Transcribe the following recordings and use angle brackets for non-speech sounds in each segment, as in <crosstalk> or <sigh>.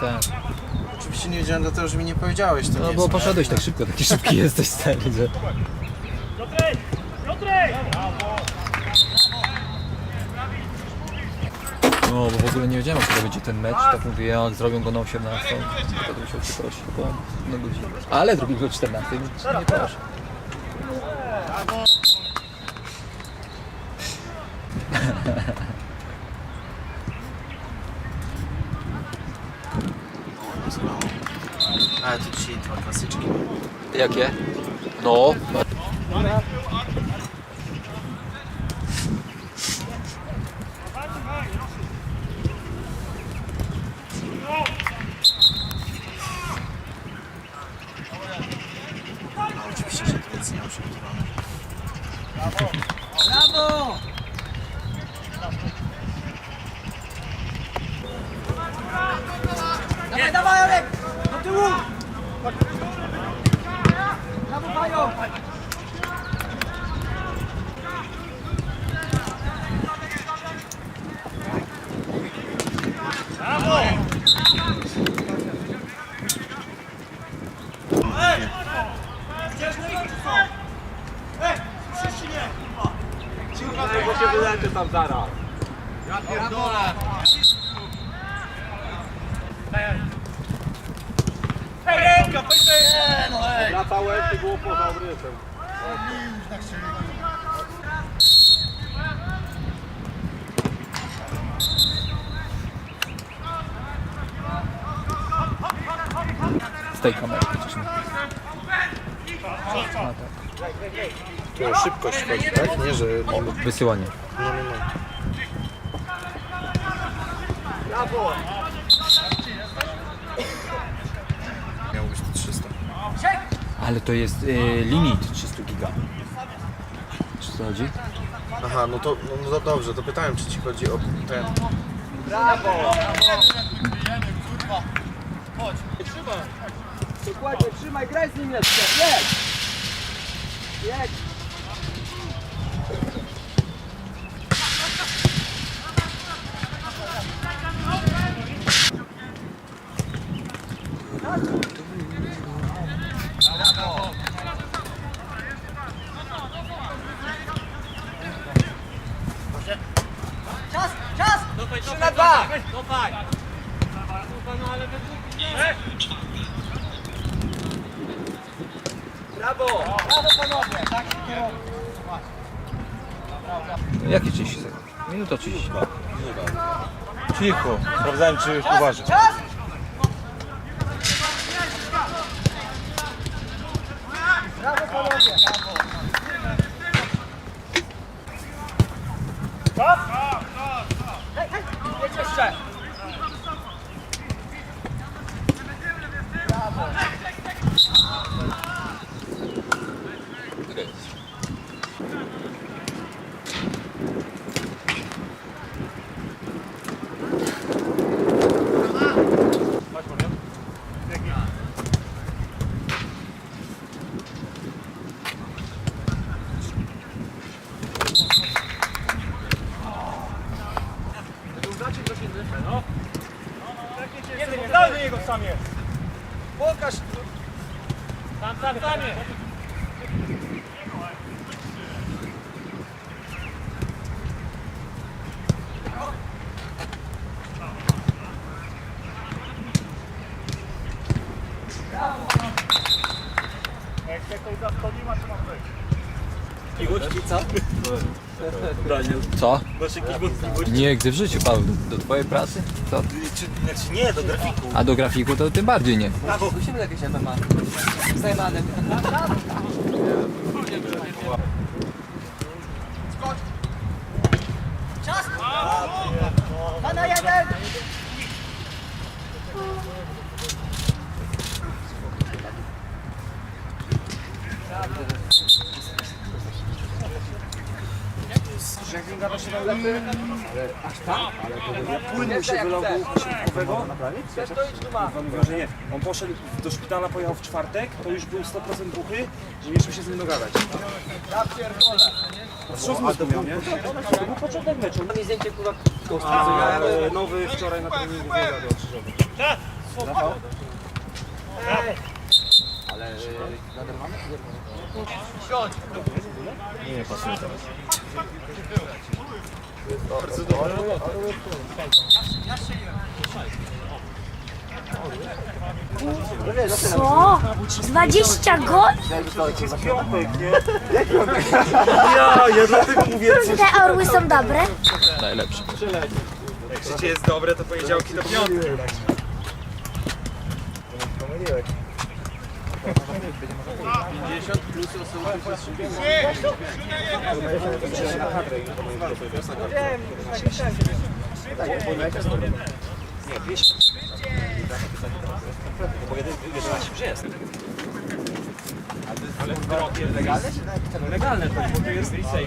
tak. Oczywiście nie wiedziałem dlatego, że mi nie powiedziałeś. To nie No jest bo poszedłeś tak szybko, taki szybki <laughs> jesteś stary, że... No, bo w ogóle nie wiedziałem, kiedy będzie ten mecz, tak mówię, jak zrobią go na 18, to bym się przeprosił, bo na godzinę. Ale zrobił go o 14, więc nie proszę. <laughs> Ale to dzisiaj dwa klasyczki. Jakie? No. A oczywiście, że to nic nie mam przygotowane. Dawaj, dawaj, Jarek! Do tyłu! Brawo, Bajo! Z tej kamery przecież. O szybkość chodzi, tak? Nie, że... No, no, Wysyłanie. no. No. Miało być to 300. Ale to jest y, limit 300 giga. Czy co chodzi? Aha, no to, no, no to dobrze, to pytałem, czy ci chodzi o ten... Dokładnie, trzymaj, graj z nim jeszcze! Jedź! Jedź! Czas, czas! Trzy na dwa! Brawo! Brawo panowie! Tak się. Jakie 30 sekund? Minuta 30. Cicho, sprawdzałem czy uważasz. Czas! Brawo panowie! Hej, hej! Jedź jeszcze! Jeden, daj do niego sam jest. Pokaż! Tam, tam, tam jest. Jak się ktoś zasłoniła, to mam być. Co? Masz jakieś wątpliwości? Nie, gdy w życiu, Paweł, do, twojej pracy? Co? Czy, znaczy nie, do grafiku. A do grafiku to tym bardziej nie. Musimy jakieś MMA. Zajmane. Skocz! Czas! Dwa na jeden! Płyn mu się wylał do Też to idź że nie. On poszedł do szpitala, pojechał w czwartek, to już był 100% buchy, że nie szło się z nim dogadać. Ja pierdolę. Wstrząs mózgu miał, nie? To był początek meczu. Mam zdjęcie kurwa Ale nowy wczoraj na treningu wyjechał do Krzyżowa. Nie pasuje teraz. Co? 20 goli? Ja, ja dlatego mówię, Te orły są dobre? Najlepszy. jak życie jest dobre, to poniedziałki to piątki. Pomyliłek. Legalne to, bo tu jest licej.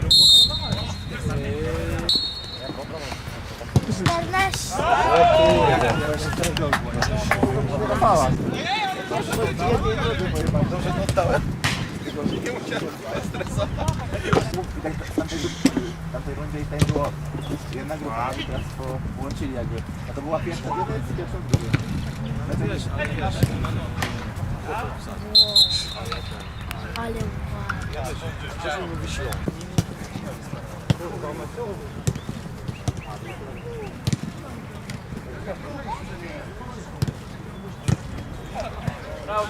14. W tamtej rundzie i tutaj było jedna grupa, i teraz po, połączyli jakby. A to była pierwsza w jednej z pierwszą w drugiej. Ale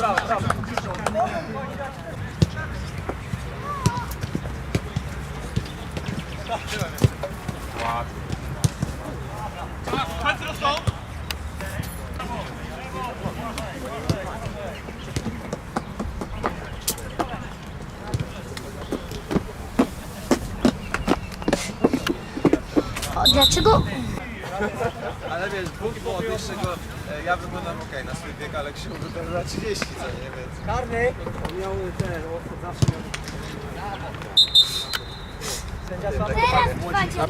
wow. O, dlaczego? Ale wiesz, dwóch było od niższego, e, ja wyglądam okej na swój wiek, ale Krzył wygląda na 30, co nie, więc... Karny miał ten, zawsze miał. Teraz macie.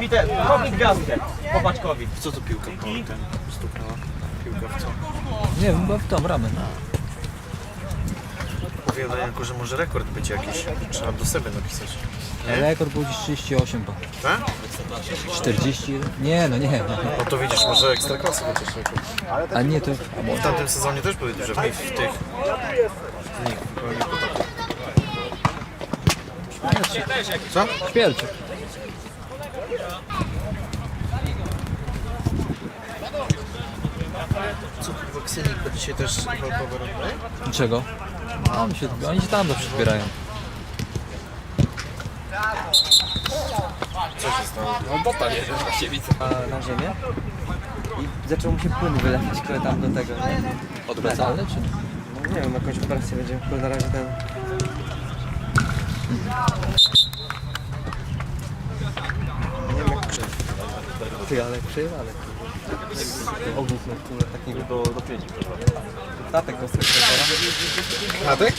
Peter, robi gwiazdę. Popaczkowi. Co to piłka ten stuknęła? Piłka w co? Nie wiem, chyba w tą ramę. Mówię do Janku, że może rekord być jakiś. Trzeba do siebie napisać. Rekord był dziś 38 chyba. Tak? 40? Nie, no nie. No to widzisz, może ekstraklasy chociaż rekord. A nie, to... Bo w tamtym sezonie też były duże w tych... W tych... w nich, pełni potoku. Co? Śmierć. Co kurwa, Ksynik to dzisiaj też walkowy robi? Czego? A oni się, oni się tam zawsze zbierają. Co się stało? A, na ziemię. I zaczął mu się płyn wylewać kole tam do tego. Nie, Odwracalne czy nie? no, nie wiem, jakąś operację będzie. Bo na razie ten... Nie wiem jak krzyw. Ty, ale ale... Ognisk na które takiego do, do pięciu. Statek konstruktora. Natek?